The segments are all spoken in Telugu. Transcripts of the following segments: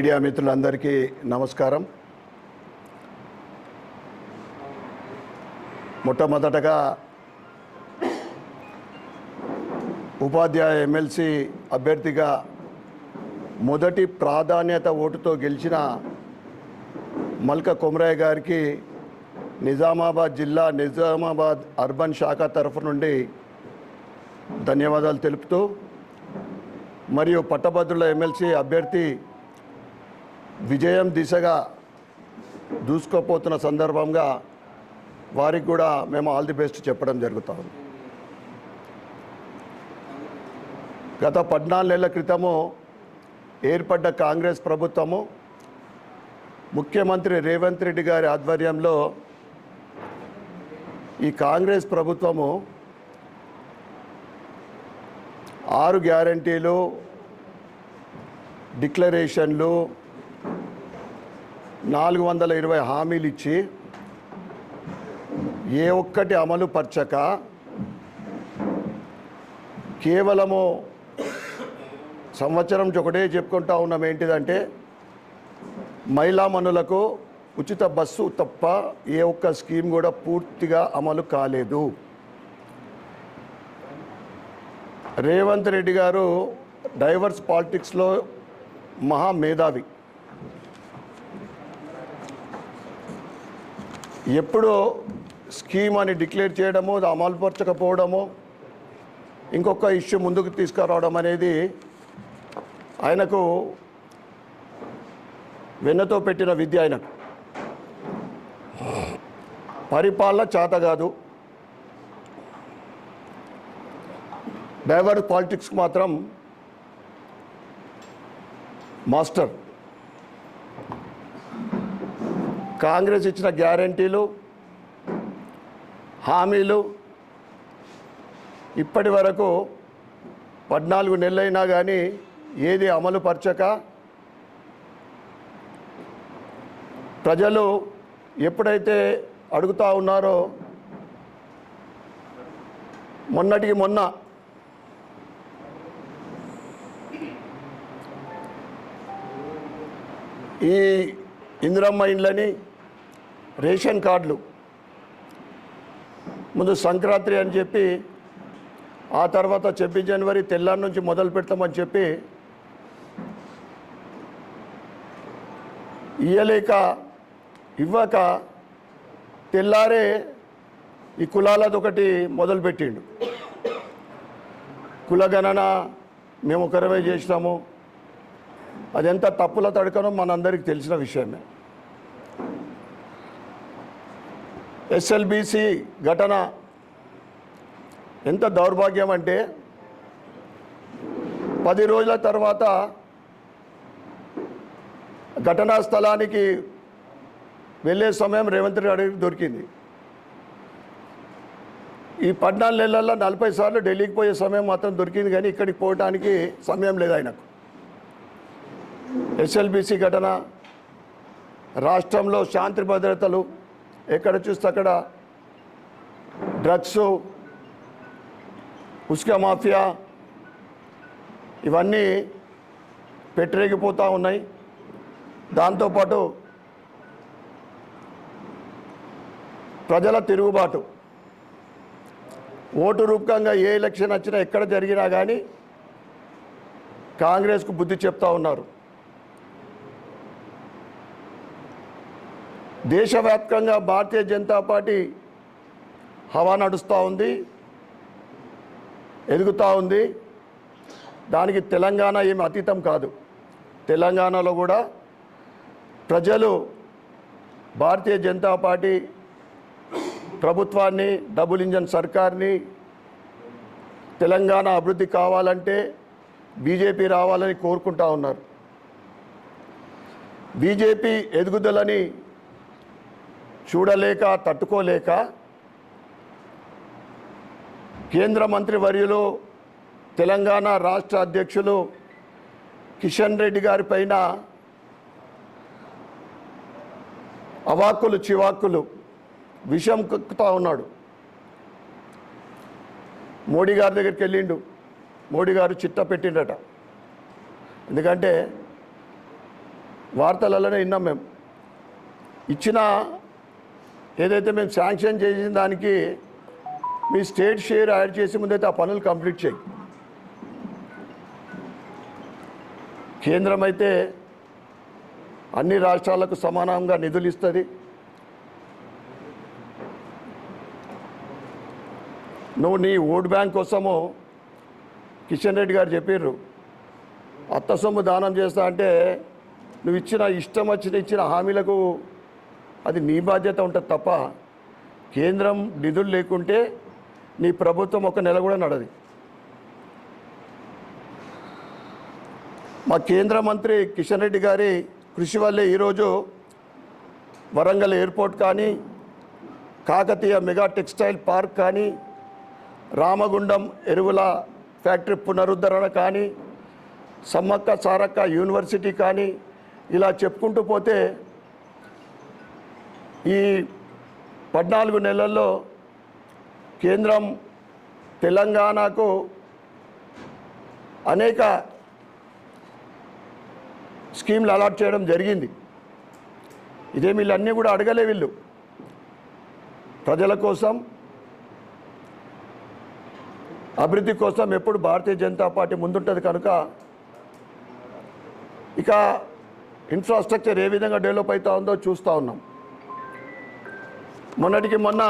మీడియా మిత్రులందరికీ నమస్కారం. మొట్టమొదటగా ఉపాధ్యాయ ఎమ్మెల్సీ అభ్యర్థిగా మొదటి ప్రాధాన్యత ఓటుతో గెలిచిన మల్క కొమరయ్య గారికి నిజామాబాద్ జిల్లా నిజామాబాద్ అర్బన్ శాఖ తరఫు నుండి ధన్యవాదాలు తెలుపుతూ మరియు పట్టభద్రుల ఎమ్మెల్సీ అభ్యర్థి విజయం దిశగా దూసుకోపోతున్న సందర్భంగా వారికి కూడా మేము ఆల్ ది బెస్ట్ చెప్పడం జరుగుతాం. గత పద్నాలుగు నెలల క్రితము ఏర్పడ్డ కాంగ్రెస్ ప్రభుత్వము ముఖ్యమంత్రి రేవంత్ రెడ్డి గారి ఆధ్వర్యంలో ఈ కాంగ్రెస్ ప్రభుత్వము ఆరు గ్యారంటీలు డిక్లరేషన్లు నాలుగు వందల ఇరవై హామీలు ఇచ్చి ఏ ఒక్కటి అమలు పరచక కేవలము సంవత్సరం ఒకటే చెప్పుకుంటా ఉన్నాం ఏంటిదంటే మహిళా మనులకు ఉచిత బస్సు తప్ప ఏ ఒక్క స్కీమ్ కూడా పూర్తిగా అమలు కాలేదు. రేవంత్ రెడ్డి గారు డైవర్స్ పాలిటిక్స్లో మహా మేధావి. ఎప్పుడో స్కీమ్ అని డిక్లేర్ చేయడము అమలుపరచకపోవడము ఇంకొక ఇష్యూ ముందుకు తీసుకురావడం అనేది ఆయనకు వెన్నతో పెట్టిన విద్య ఆయనకు. పరిపాలన చేత కాదు. డైవర్స్ పాలిటిక్స్ మాత్రం మాస్టర్ కాంగ్రెస్ ఇచ్చిన గ్యారంటీలు హామీలు ఇప్పటి వరకు పద్నాలుగు నెలలైనా కానీ ఏది అమలు పరచక ప్రజలు ఎప్పుడైతే అడుగుతా ఉన్నారో మొన్నటికి మొన్న ఈ ఇందిరమ్మ ఇండ్లని రేషన్ కార్డులు. ముందు సంక్రాంతి అని చెప్పి ఆ తర్వాత చెప్పి జనవరి తెల్లారి నుంచి మొదలు పెడతామని చెప్పి ఇయ్యలేక ఇవ్వక తెల్లారే ఈ కులాలది ఒకటి మొదలుపెట్టిండు కులగణన మేము ఒకరమే చేసినాము. అదెంత తప్పుల తడకనో మనందరికీ తెలిసిన విషయమే. ఎస్ఎల్బిసి ఘటన. ఎంత దౌర్భాగ్యం అంటే పది రోజుల తర్వాత ఘటనా స్థలానికి వెళ్ళే సమయం రేవంత్ రెడ్డి దొరికింది. ఈ పద్నాలుగు నెలల్లో నలభై సార్లు ఢిల్లీకి పోయే సమయం మాత్రం దొరికింది కానీ ఇక్కడికి పోవడానికి సమయం లేదు ఆయనకు. ఎస్ఎల్బిసి ఘటన రాష్ట్రంలో శాంతి భద్రతలు ఎక్కడ చూస్తే అక్కడ డ్రగ్స్ ఉస్కా మాఫియా ఇవన్నీ పెట్టరేగిపోతూ ఉన్నాయి. దాంతోపాటు ప్రజల తిరుగుబాటు. ఓటు రూపకంగా ఏ ఎలక్షన్ వచ్చినా ఎక్కడ జరిగినా కానీ కాంగ్రెస్కు బుద్ధి చెప్తా ఉన్నారు. దేశవ్యాప్తంగా భారతీయ జనతా పార్టీ హవా నడుస్తూ ఉంది ఎదుగుతూ ఉంది. దానికి తెలంగాణ ఏమి అతీతం కాదు. తెలంగాణలో కూడా ప్రజలు భారతీయ జనతా పార్టీ ప్రభుత్వాన్ని డబుల్ ఇంజన్ సర్కార్ని తెలంగాణ అభివృద్ధి కావాలంటే బీజేపీ రావాలని కోరుకుంటా ఉన్నారు. బీజేపీ ఎదుగుదలని చూడలేక తట్టుకోలేక కేంద్ర మంత్రి వర్యులు తెలంగాణ రాష్ట్ర అధ్యక్షులు కిషన్ రెడ్డి గారి పైన అవాక్కులు చివాక్కులు విషం కక్కుతా ఉన్నాడు. మోడీ గారి దగ్గరికి వెళ్ళిండు. మోడీ గారు చిత్త పెట్టిండట. ఎందుకంటే వార్తలలోనే విన్నాం మేము. ఇచ్చిన ఏదైతే మేము శాంక్షన్ చేసిన దానికి మీ స్టేట్ షేర్ యాడ్ చేసి ముందైతే ఆ పనులు కంప్లీట్ చేయి. కేంద్రం అయితే అన్ని రాష్ట్రాలకు సమానంగా నిధులు ఇస్తుంది. నువ్వు నీ ఓట్ బ్యాంక్ కోసము కిషన్ రెడ్డి గారు చెప్పారు అత్త సొమ్ము దానం చేస్తా అంటే నువ్వు ఇచ్చిన ఇష్టం వచ్చిన ఇచ్చిన హామీలకు అది నీ బాధ్యత ఉంటుంది తప్ప కేంద్రం నిధులు లేకుంటే నీ ప్రభుత్వం ఒక నెల కూడా నడది. మా కేంద్ర మంత్రి కిషన్ రెడ్డి గారి కృషి వల్లే ఈరోజు వరంగల్ ఎయిర్పోర్ట్ కానీ కాకతీయ మెగా టెక్స్టైల్ పార్క్ కానీ రామగుండం ఎరువుల ఫ్యాక్టరీ పునరుద్ధరణ కానీ సమ్మక్క సారక్క యూనివర్సిటీ కానీ ఇలా చెప్పుకుంటూ పోతే ఈ పద్నాలుగు నెలల్లో కేంద్రం తెలంగాణకు అనేక స్కీమ్లు అలాట్ చేయడం జరిగింది. ఇదే వీళ్ళన్నీ కూడా అడగలే వీళ్ళు. ప్రజల కోసం అభివృద్ధి కోసం ఎప్పుడు భారతీయ జనతా పార్టీ ముందుంటుంది కనుక ఇక ఇన్ఫ్రాస్ట్రక్చర్ ఏ విధంగా డెవలప్ అవుతా ఉందో చూస్తూ ఉన్నాం. మొన్నటికి మొన్న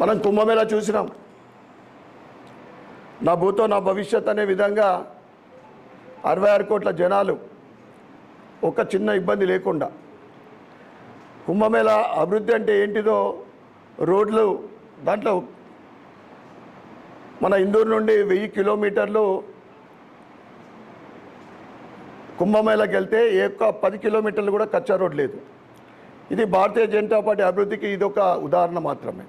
మనం కుంభమేళా చూసినాం. నా భూతో నా భవిష్యత్ అనే విధంగా అరవై ఆరు కోట్ల జనాలు ఒక చిన్న ఇబ్బంది లేకుండా కుంభమేళ అభివృద్ధి అంటే ఏంటిదో రోడ్లు దాంట్లో మన ఇందూరు నుండి వెయ్యి కిలోమీటర్లు కుంభమేళకి వెళ్తే ఏ ఒక్క పది కిలోమీటర్లు కూడా కచ్చా రోడ్ లేదు. ఇది భారతీయ జనతా పార్టీ అభివృద్ధికి ఇది ఒక ఉదాహరణ మాత్రమే.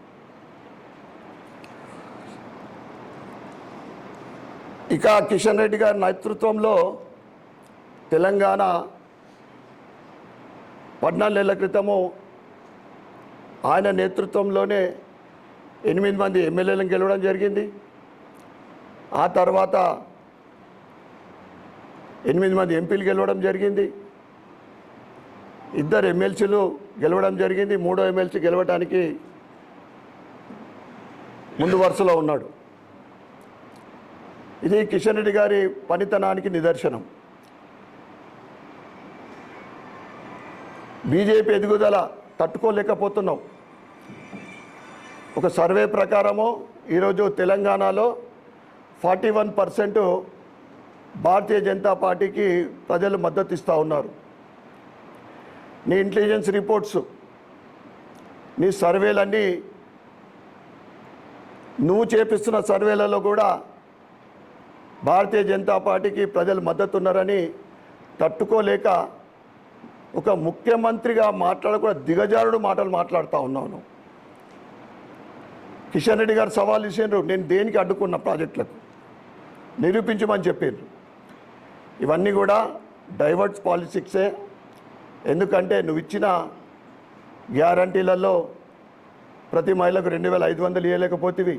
ఇక కిషన్ రెడ్డి గారి నేతృత్వంలో తెలంగాణ పద్నాలుగు నెలల క్రితము ఆయన నేతృత్వంలోనే ఎనిమిది మంది ఎమ్మెల్యేలను గెలవడం జరిగింది. ఆ తర్వాత ఎనిమిది మంది ఎంపీలు గెలవడం జరిగింది. ఇద్దరు ఎమ్మెల్సీలు గెలవడం జరిగింది. మూడో ఎమ్మెల్సీ గెలవడానికి ముందు వరుసలో ఉన్నాడు. ఇది కిషన్ రెడ్డి గారి పనితనానికి నిదర్శనం. బీజేపీ ఎదుగుదల తట్టుకోలేకపోతున్నాం. ఒక సర్వే ప్రకారము ఈరోజు తెలంగాణలో forty one percent Bharatiya Janata పార్టీకి ప్రజలు మద్దతు ఇస్తూ ఉన్నారు. నీ ఇంటెలిజెన్స్ రిపోర్ట్స్ నీ సర్వేలన్నీ నువ్వు చేపిస్తున్న సర్వేలలో కూడా భారతీయ జనతా పార్టీకి ప్రజలు మద్దతు ఉన్నారని తట్టుకోలేక ఒక ముఖ్యమంత్రిగా మాట్లాడకుండా దిగజారుడు మాటలు మాట్లాడుతూ ఉన్నాను. కిషన్ రెడ్డి గారు సవాల్ ఇచ్చిండ్రు నేను దేనికి అడ్డుకున్న ప్రాజెక్టులకు? నిరూపించమని చెప్పారు ఇవన్నీ కూడా డైవర్ట్స్ పాలిటిక్సే. ఎందుకంటే నువ్వు ఇచ్చిన గ్యారంటీలలో ప్రతి మహిళకు రెండు వేల ఐదు వందలు ఇవ్వలేకపోతేవి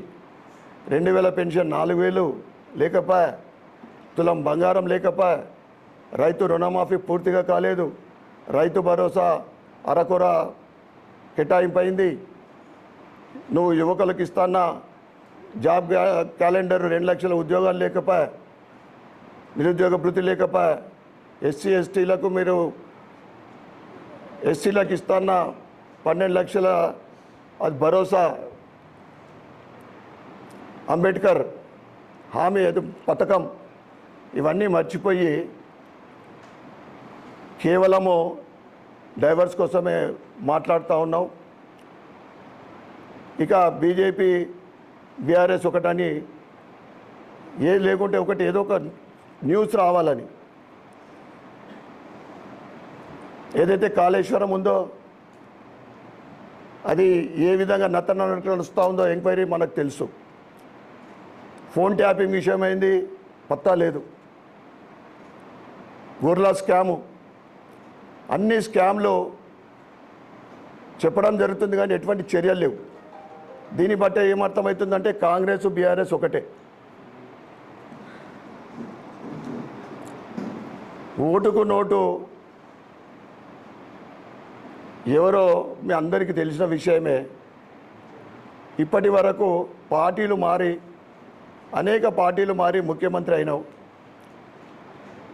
రెండు వేల పెన్షన్ నాలుగు వేలు లేకపోయా. తులం బంగారం లేకపోయా. రైతు రుణమాఫీ పూర్తిగా కాలేదు. రైతు భరోసా అరకొర కేటాయింపైంది నువ్వు యువకులకు ఇస్తాన్న జాబ్ క్యాలెండర్ రెండు లక్షల ఉద్యోగాలు లేకపోయా. నిరుద్యోగ భృతి లేకప ఎస్సీ ఎస్టీలకు మీరు ఎస్సీలకు ఇస్తాన్న పన్నెండు లక్షల అది భరోసా. అంబేద్కర్ హామీ ఎదు పథకం. ఇవన్నీ మర్చిపోయి కేవలము డైవర్స్ కోసమే మాట్లాడుతూ ఉన్నాం. ఇక బీజేపీ బీఆర్ఎస్ ఒకటని ఏది లేకుంటే ఒకటి ఏదో ఒక న్యూస్ రావాలని. ఏదైతే కాళేశ్వరం ఉందో అది ఏ విధంగా నతన నడుస్తూ ఉందో ఎంక్వైరీ మనకు తెలుసు. ఫోన్ ట్యాపింగ్ విషయమైంది పత్తా లేదు. గుర్లా స్కాము. అన్ని స్కామ్లు చెప్పడం జరుగుతుంది కానీ ఎటువంటి చర్యలు లేవు. దీన్ని బట్టే ఏమర్థమవుతుందంటే కాంగ్రెస్ బీఆర్ఎస్ ఒకటే. ఓటుకు నోటు. ఎవరో మీ అందరికీ తెలిసిన విషయమే. ఇప్పటి వరకు పార్టీలు మారి అనేక పార్టీలు మారి ముఖ్యమంత్రి అయినావు.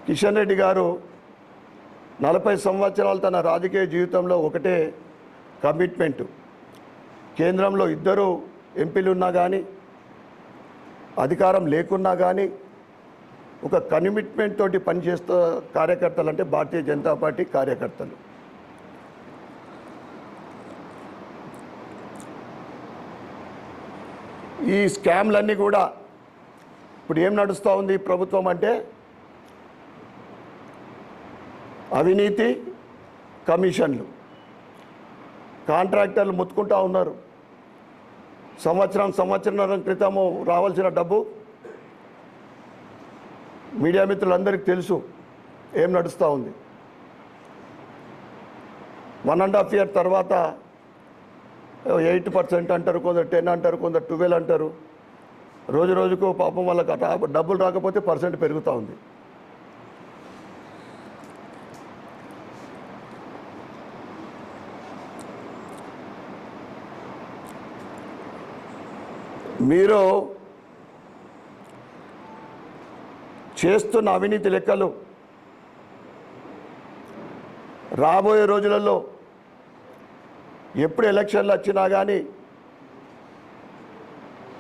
కిషన్ రెడ్డి గారు నలభై సంవత్సరాలు తన రాజకీయ జీవితంలో ఒకటే కమిట్మెంట్. కేంద్రంలో ఇద్దరు ఎంపీలు ఉన్నా కానీ అధికారం లేకున్నా కానీ ఒక కమిట్మెంట్ తోటి పనిచేస్తూ కార్యకర్తలు అంటే భారతీయ జనతా పార్టీ కార్యకర్తలు. ఈ స్కామ్లన్నీ కూడా ఇప్పుడు ఏం నడుస్తూ ఉంది ప్రభుత్వం అంటే అవినీతి కమిషన్లు. కాంట్రాక్టర్లు ముత్తుకుంటా ఉన్నారు. సంవత్సరం సంవత్సరం క్రితము రావాల్సిన డబ్బు మీడియా మిత్రులందరికీ తెలుసు ఏం నడుస్తూ ఉంది. వన్ అండ్ హాఫ్ ఇయర్ తర్వాత ఎయిట్ పర్సెంట్ అంటారు కొందరు టెన్ అంటారు కొందరు ట్వెల్వ్ అంటారు. రోజు రోజుకు పాపం వాళ్ళకి అట్లా డబ్బులు రాకపోతే పర్సెంట్ పెరుగుతూ ఉంది. మీరు చేస్తున్న అవినీతి లెక్కలు రాబోయే రోజులలో ఎప్పుడు ఎలక్షన్లు వచ్చినా కానీ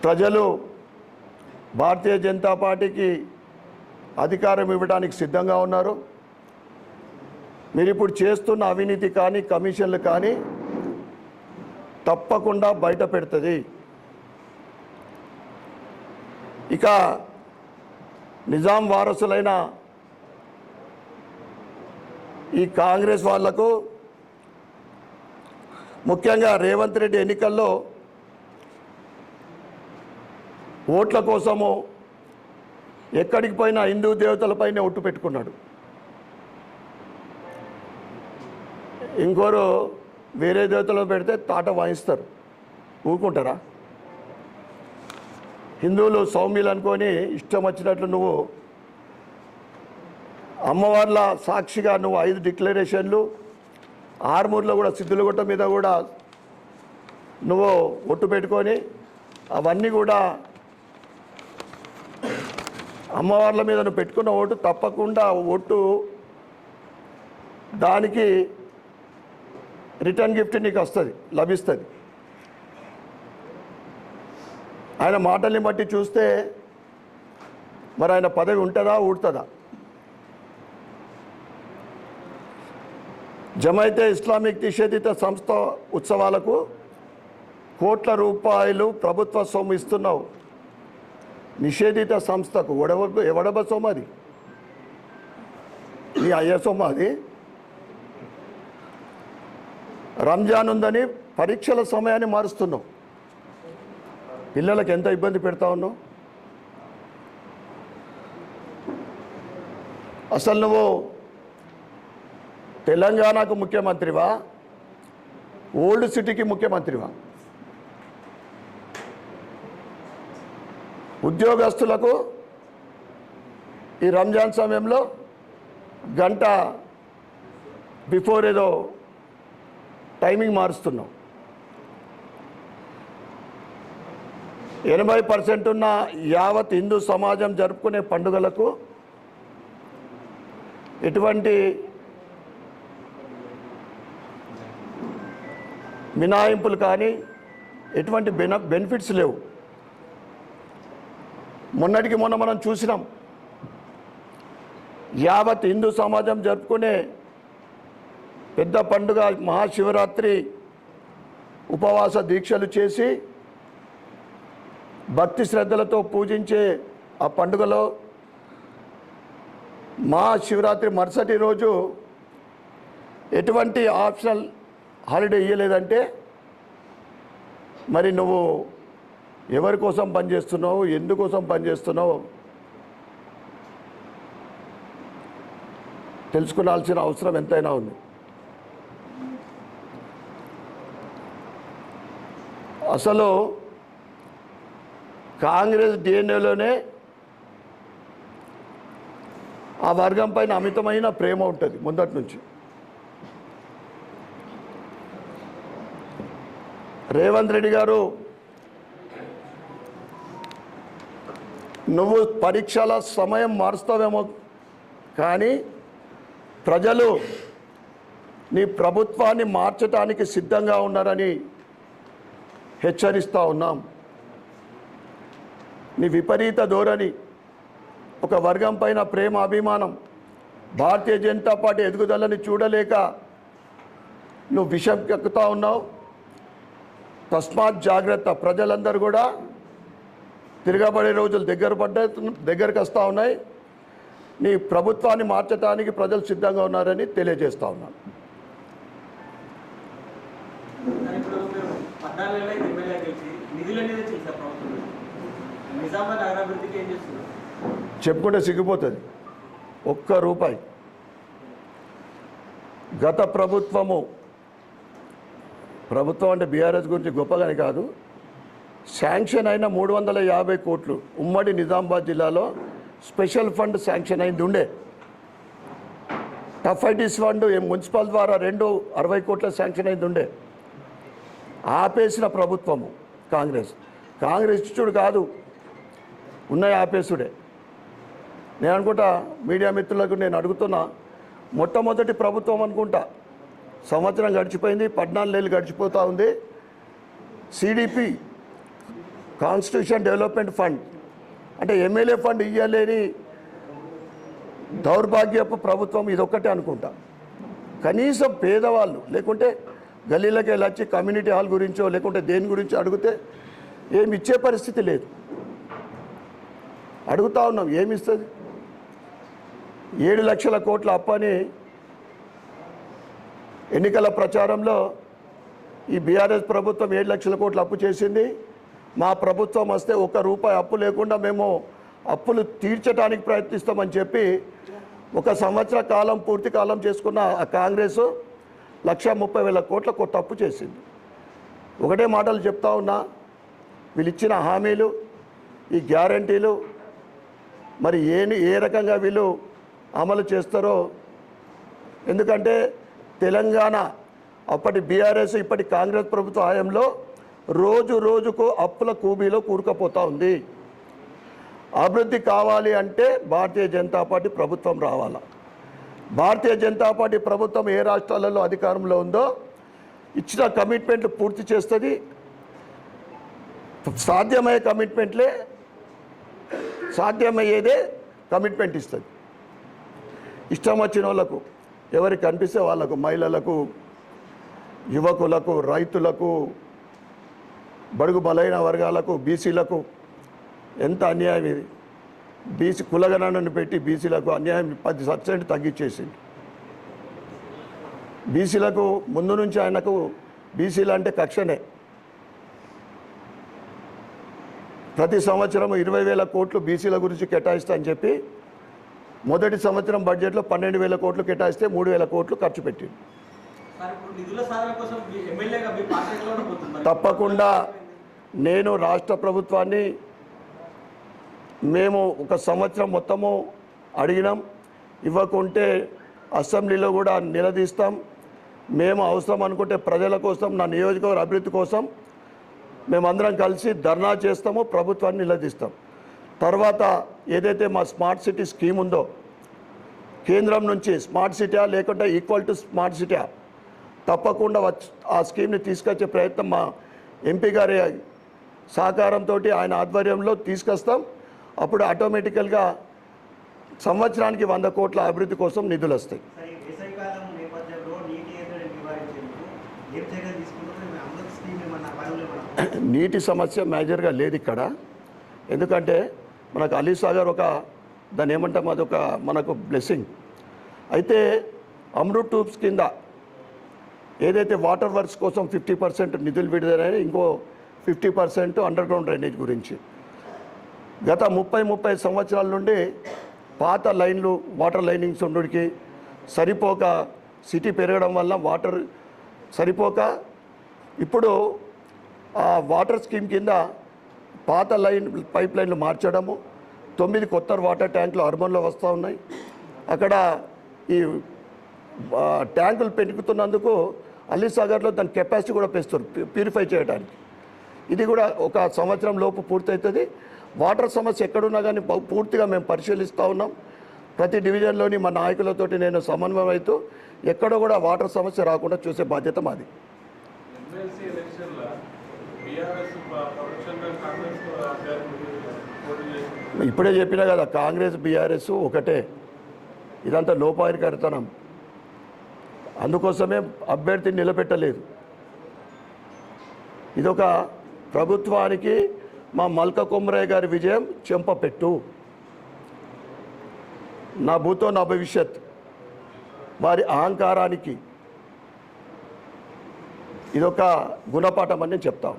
ప్రజలు భారతీయ జనతా పార్టీకి అధికారం ఇవ్వడానికి సిద్ధంగా ఉన్నారు. మీరు ఇప్పుడు చేస్తున్న అవినీతి కానీ కమిషన్లు కానీ తప్పకుండా బయట పెడుతుంది. ఇక నిజాం వారసులైన ఈ కాంగ్రెస్ వాళ్ళకు ముఖ్యంగా రేవంత్ రెడ్డి ఎన్నికల్లో ఓట్ల కోసము ఎక్కడికి పోయినా హిందూ దేవతలపైనే ఒట్టు పెట్టుకున్నాడు. ఇంకోరు వేరే దేవతలు పెడితే తాట వాయిస్తారు. ఊరుకుంటారా? హిందువులు సౌమ్యులు అనుకొని ఇష్టం వచ్చినట్లు నువ్వు అమ్మవార్ల సాక్షిగా నువ్వు ఐదు డిక్లరేషన్లు ఆర్మూర్లో కూడా సిద్ధులగుట్ట మీద కూడా నువ్వు ఒట్టు పెట్టుకొని అవన్నీ కూడా అమ్మవార్ల మీద నువ్వు పెట్టుకున్న ఓటు తప్పకుండా ఒట్టు దానికి రిటర్న్ గిఫ్ట్ నీకు వస్తుంది లభిస్తుంది. ఆయన మాటల్ని బట్టి చూస్తే మరి ఆయన పదవి ఉంటుందా ఊడుతుందా? జమైతే ఇస్లామిక్ నిషేధిత సంస్థ ఉత్సవాలకు కోట్ల రూపాయలు ప్రభుత్వ సొమ్ము ఇస్తున్నావు. నిషేధిత సంస్థకు ఒడవ ఎవడబ సొమ్ము అది. నీ అయ్యే సొమ్ము అది. రంజాన్ ఉందని పరీక్షల సమయాన్ని మారుస్తున్నావు. పిల్లలకు ఎంత ఇబ్బంది పెడతా ఉన్నావు? అసలు నువ్వు తెలంగాణకు ముఖ్యమంత్రివా? ఓల్డ్ సిటీకి ముఖ్యమంత్రివా? ఉద్యోగస్తులకు ఈ రంజాన్ సమయంలో గంట బిఫోర్ ఏదో టైమింగ్ మారుస్తున్నావు. ఎనభై పర్సెంట్ ఉన్న యావత్ హిందూ సమాజం జరుపుకునే పండుగలకు ఎటువంటి మినాయింపులు కానీ ఎటువంటి బెన బెనిఫిట్స్ లేవు. మొన్నటికి మొన్న మనం చూసినాం. యావత్ హిందూ సమాజం జరుపుకునే పెద్ద పండుగ మహాశివరాత్రి ఉపవాస దీక్షలు చేసి భక్తి శ్రద్ధలతో పూజించే ఆ పండుగలో మహాశివరాత్రి మరుసటి రోజు ఎటువంటి ఆప్షనల్ హాలిడే ఇవ్వలేదంటే మరి నువ్వు ఎవరి కోసం పనిచేస్తున్నావు ఎందుకోసం పనిచేస్తున్నావు తెలుసుకోవాల్సిన అవసరం ఎంతైనా ఉంది. అసలు కాంగ్రెస్ డిఎన్ఏలోనే ఆ వర్గం పైన అమితమైన ప్రేమ ఉంటుంది ముందటి నుంచి. రేవంత్ రెడ్డి గారు నువ్వు పరీక్షల సమయం మారుస్తావేమో కానీ ప్రజలు నీ ప్రభుత్వాన్ని మార్చడానికి సిద్ధంగా ఉన్నారని హెచ్చరిస్తూ ఉన్నాం. నీ విపరీత ధోరణి ఒక వర్గం పైన ప్రేమ అభిమానం భారతీయ జనతా పార్టీ ఎదుగుదలని చూడలేక నువ్వు విషం ఎక్కుతా ఉన్నావు. తస్మాత్ జాగ్రత్త ప్రజలందరూ కూడా తిరగబడే రోజులు దగ్గర పడ్డ దగ్గరకు వస్తూ ఉన్నాయి. నీ ప్రభుత్వాన్ని మార్చడానికి ప్రజలు సిద్ధంగా ఉన్నారని తెలియజేస్తూ ఉన్నాను. నిధులు అనేది నిజామాబాద్ నగరాభివృద్ధికి ఏం చేస్తున్నారు? చెప్పుకుంటే సిగ్గిపోతుంది. ఒక్క రూపాయి. గత ప్రభుత్వము ప్రభుత్వం అంటే బీఆర్ఎస్ గురించి గొప్పగాని కాదు శాంక్షన్ అయిన మూడు వందల యాభై కోట్లు ఉమ్మడి నిజామాబాద్ జిల్లాలో స్పెషల్ ఫండ్ శాంక్షన్ అయింది ఉండే. టఫ్ ఐటీస్ ఫండ్ మున్సిపల్ ద్వారా రెండు అరవై కోట్ల శాంక్షన్ అయింది ఉండే. ఆపేసిన ప్రభుత్వము కాంగ్రెస్. కాంగ్రెస్ ఇచ్చుడు కాదు. ఉన్నాయి ఆపేసుడే. నేను అనుకుంటా మీడియా మిత్రులకు నేను అడుగుతున్నా మొట్టమొదటి ప్రభుత్వం అనుకుంటా సంవత్సరం గడిచిపోయింది పద్నాలుగు నెలలు గడిచిపోతూ ఉంది. సిడిపి కాన్స్టిట్యూషన్ డెవలప్మెంట్ ఫండ్ అంటే ఎమ్మెల్యే ఫండ్ ఇవ్వలేని దౌర్భాగ్యపు ప్రభుత్వం ఇదొక్కటే అనుకుంటా. కనీసం పేదవాళ్ళు లేకుంటే గల్లీలకి వెళ్ళి వచ్చి కమ్యూనిటీ హాల్ గురించో లేకుంటే దేని గురించో అడిగితే ఏమి ఇచ్చే పరిస్థితి లేదు. అడుగుతా ఉన్నాం ఏమి ఇస్తుంది ఏడు లక్షల కోట్ల అప్పని ఎన్నికల ప్రచారంలో ఈ బీఆర్ఎస్ ప్రభుత్వం ఏడు లక్షల కోట్లు అప్పు చేసింది. మా ప్రభుత్వం వస్తే ఒక రూపాయి అప్పు లేకుండా మేము అప్పులు తీర్చడానికి ప్రయత్నిస్తామని చెప్పి ఒక సంవత్సర కాలం పూర్తి కాలం చేసుకున్న ఆ కాంగ్రెస్ లక్ష ముప్పై వేల కోట్ల కొత్త అప్పు చేసింది. ఒకటే మాటలు చెప్తా ఉన్నా వీళ్ళు ఇచ్చిన హామీలు ఈ గ్యారంటీలు మరి ఏ ఏ రకంగా వీళ్ళు అమలు చేస్తారో ఎందుకంటే తెలంగాణ అప్పటి బీఆర్ఎస్ ఇప్పటి కాంగ్రెస్ ప్రభుత్వ హయాంలో రోజు రోజుకు అప్పుల కూబీలో కూరుకుపోతూ ఉంది. అభివృద్ధి కావాలి అంటే భారతీయ జనతా పార్టీ ప్రభుత్వం రావాలా? భారతీయ జనతా పార్టీ ప్రభుత్వం ఏ రాష్ట్రాలలో అధికారంలో ఉందో ఇచ్చిన కమిట్మెంట్లు పూర్తి చేస్తుంది. సాధ్యమయ్యే కమిట్మెంట్లే సాధ్యమయ్యేదే కమిట్మెంట్ ఇస్తుంది. ఇష్టం వచ్చిన వాళ్ళకు ఎవరికి కనిపిస్తే వాళ్ళకు మహిళలకు యువకులకు రైతులకు బడుగు బలైన వర్గాలకు బీసీలకు ఎంత అన్యాయం ఇది? బీసీ కులగణనను పెట్టి బీసీలకు అన్యాయం పది పర్సెంట్ తగ్గించేసింది బీసీలకు ముందు నుంచి ఆయనకు బీసీలు అంటే కక్షనే. ప్రతి సంవత్సరం ఇరవై వేల కోట్లు బీసీల గురించి కేటాయిస్తా అని చెప్పి మొదటి సంవత్సరం బడ్జెట్లో పన్నెండు వేల కోట్లు కేటాయిస్తే మూడు వేల కోట్లు ఖర్చు పెట్టింది? తప్పకుండా నేను రాష్ట్ర ప్రభుత్వాన్ని మేము ఒక సంవత్సరం మొత్తము అడిగినాం. ఇవ్వకుంటే అసెంబ్లీలో కూడా నిలదీస్తాం. మేము అవసరం అనుకుంటే ప్రజల కోసం నా నియోజకవర్గ అభివృద్ధి కోసం మేమందరం కలిసి ధర్నా చేస్తాము ప్రభుత్వాన్ని నిలదీస్తాం. తర్వాత ఏదైతే మా స్మార్ట్ సిటీ స్కీమ్ ఉందో కేంద్రం నుంచి స్మార్ట్ సిటీ లేకుంటే ఈక్వల్ టు స్మార్ట్ సిటీ తప్పకుండా వచ్చి ఆ స్కీమ్ని తీసుకొచ్చే ప్రయత్నం మా ఎంపీ గారి సహకారంతో ఆయన ఆధ్వర్యంలో తీసుకొస్తాం. అప్పుడు ఆటోమేటికల్గా సంవత్సరానికి వంద కోట్ల అభివృద్ధి కోసం నిధులు వస్తాయి సరే వేసవికాలం నేపథ్యంలో నీటి ఎద్దడిని నివారించేందుకు ఏం చర్యలు తీసుకుంటారు మీ అమృత్ స్కీమ్ ఏమన్నా పనులు ఏమన్నా నీటి సమస్య మేజర్గా లేదు ఇక్కడ. ఎందుకంటే మనకు అలీ సాగర్ ఒక దాన్ని ఏమంటాం అదొక మనకు బ్లెస్సింగ్ అయితే అమృత్ ట్యూబ్స్ కింద ఏదైతే వాటర్ వర్క్స్ కోసం ఫిఫ్టీ పర్సెంట్ నిధులు విడుదలైన ఇంకో fifty percent under ground drainage గురించి. గత ముప్పై ముప్పై సంవత్సరాల నుండి పాత లైన్లు వాటర్ లైనింగ్స్ ఉండుడికి సరిపోక సిటీ పెరగడం వల్ల వాటర్ సరిపోక ఇప్పుడు వాటర్ స్కీమ్ కింద పాత లైన్ పైప్ లైన్లు మార్చడము తొమ్మిది కొత్త వాటర్ ట్యాంకులు అర్బన్లో వస్తూ ఉన్నాయి. అక్కడ ఈ ట్యాంకులు పెంచుతున్నందుకు అలీసాగర్లో దాని కెపాసిటీ కూడా పెంచుతారు ప్యూరిఫై చేయడానికి. ఇది కూడా ఒక సంవత్సరం లోపు పూర్తవుతుంది వాటర్ సమస్య ఎక్కడున్నా కానీ పూర్తిగా మేము పరిశీలిస్తూ ఉన్నాం. ప్రతి డివిజన్లోని మా నాయకులతోటి నేను సమన్వయం అవుతూ ఎక్కడో కూడా వాటర్ సమస్య రాకుండా చూసే బాధ్యత మాది ఎమ్మెల్సీ ఎలక్షన్ల బీఆర్ఎస్ పరోక్షంగా కాంగ్రెస్ అభ్యర్థి పోటీ చేసింది ఇప్పుడే చెప్పినా కదా కాంగ్రెస్ బీఆర్ఎస్ ఒకటే. ఇదంతా లోపాయకరితనం. అందుకోసమే అభ్యర్థిని నిలబెట్టలేదు. ఇదొక ప్రభుత్వానికి మా మల్క కుమరయ్య గారి విజయం చెంపపెట్టు. నా భూతో నా భవిష్యత్. వారి అహంకారానికి. ఇదొక గుణపాఠం అని నేను చెప్తా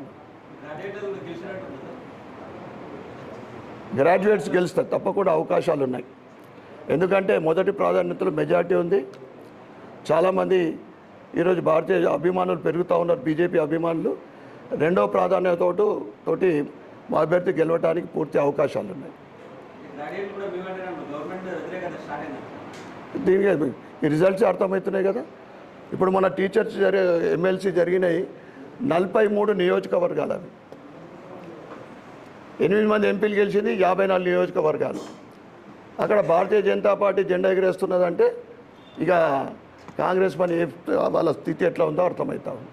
గ్రాడ్యుయేట్స్ గెలుస్తారు తప్పకుండా అవకాశాలు ఉన్నాయి. ఎందుకంటే మొదటి ప్రాధాన్యతలో మెజారిటీ ఉంది. చాలామంది ఈరోజు భారతీయ అభిమానులు పెరుగుతూ ఉన్నారు బీజేపీ అభిమానులు. రెండో ప్రాధాన్యతతో తోటి మా అభ్యర్థి గెలవడానికి పూర్తి అవకాశాలు ఉన్నాయి. దీనికి ఈ రిజల్ట్స్ అర్థమవుతున్నాయి కదా. ఇప్పుడు మన టీచర్స్ జరి ఎమ్మెల్సీ జరిగినాయి నలభై మూడు నియోజకవర్గాలు అవి ఎనిమిది మంది ఎంపీలు గెలిచింది యాభై నాలుగు నియోజకవర్గాలు. అక్కడ భారతీయ జనతా పార్టీ జెండా ఎగరేస్తున్నదంటే ఇక కాంగ్రెస్ పని వాళ్ళ స్థితి ఎట్లా ఉందో అర్థమవుతా ఉంది.